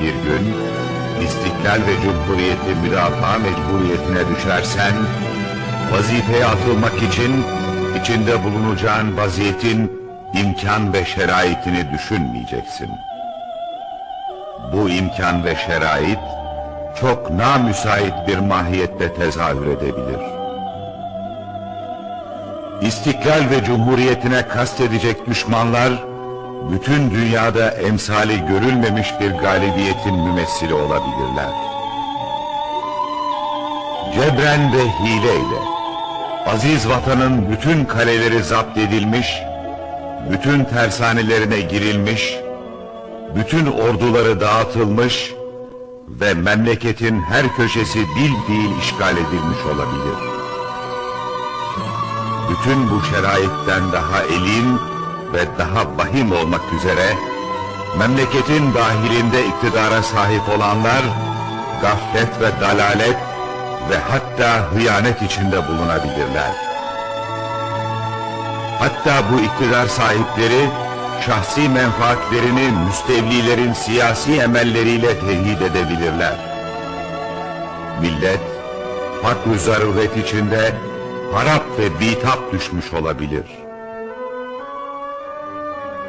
Bir gün, istiklal ve cumhuriyeti müdafaa mecburiyetine düşersen, vazifeye atılmak için içinde bulunacağın vaziyetin imkan ve şeraitini düşünmeyeceksin. Bu imkan ve şerait, çok namüsait bir mahiyette tezahür edebilir. İstiklal ve cumhuriyetine kastedecek düşmanlar, bütün dünyada emsali görülmemiş bir galibiyetin mümessili olabilirler. Cebren ve hileyle, aziz vatanın bütün kaleleri zapt edilmiş, bütün tersanelerine girilmiş, bütün orduları dağıtılmış ve memleketin her köşesi bil fiil işgal edilmiş olabilir. Bütün bu şeraitten daha elin ve daha vahim olmak üzere memleketin dahilinde iktidara sahip olanlar gaflet ve dalalet ve hatta hıyanet içinde bulunabilirler. Hatta bu iktidar sahipleri şahsi menfaatlerini müstevlilerin siyasi emelleriyle tehdit edebilirler. Millet, fakr zaruret içinde harap ve bitap düşmüş olabilir.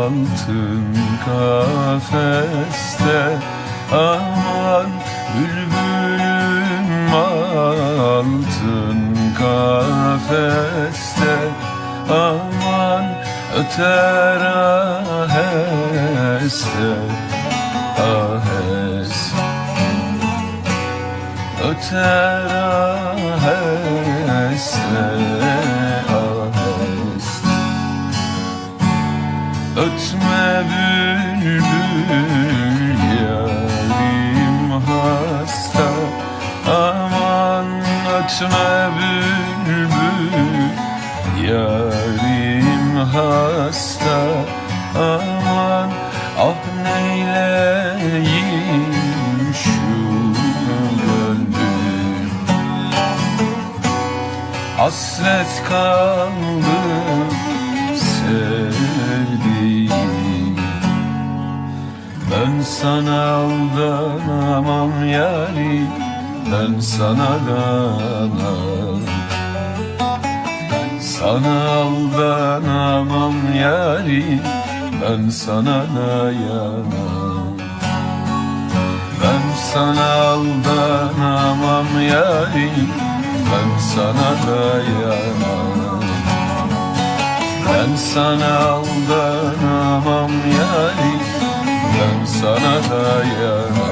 Altın kafeste Aman bülbülüm altın kafeste Aman öter aheste aheste. Öter aheste Ötme bülbül yarim hasta. Aman ötme bülbül yarim hasta. Aman ah neyleyim şu gönlüm? Hasret kaldım Ben sana aldanamam yari Ben sana danamam Sana aldanamam yari Ben sana dayanamam. Ben sana aldanamam yari Ben sana dayanamam. Ben sana aldanamam yari Ben sana dayanamam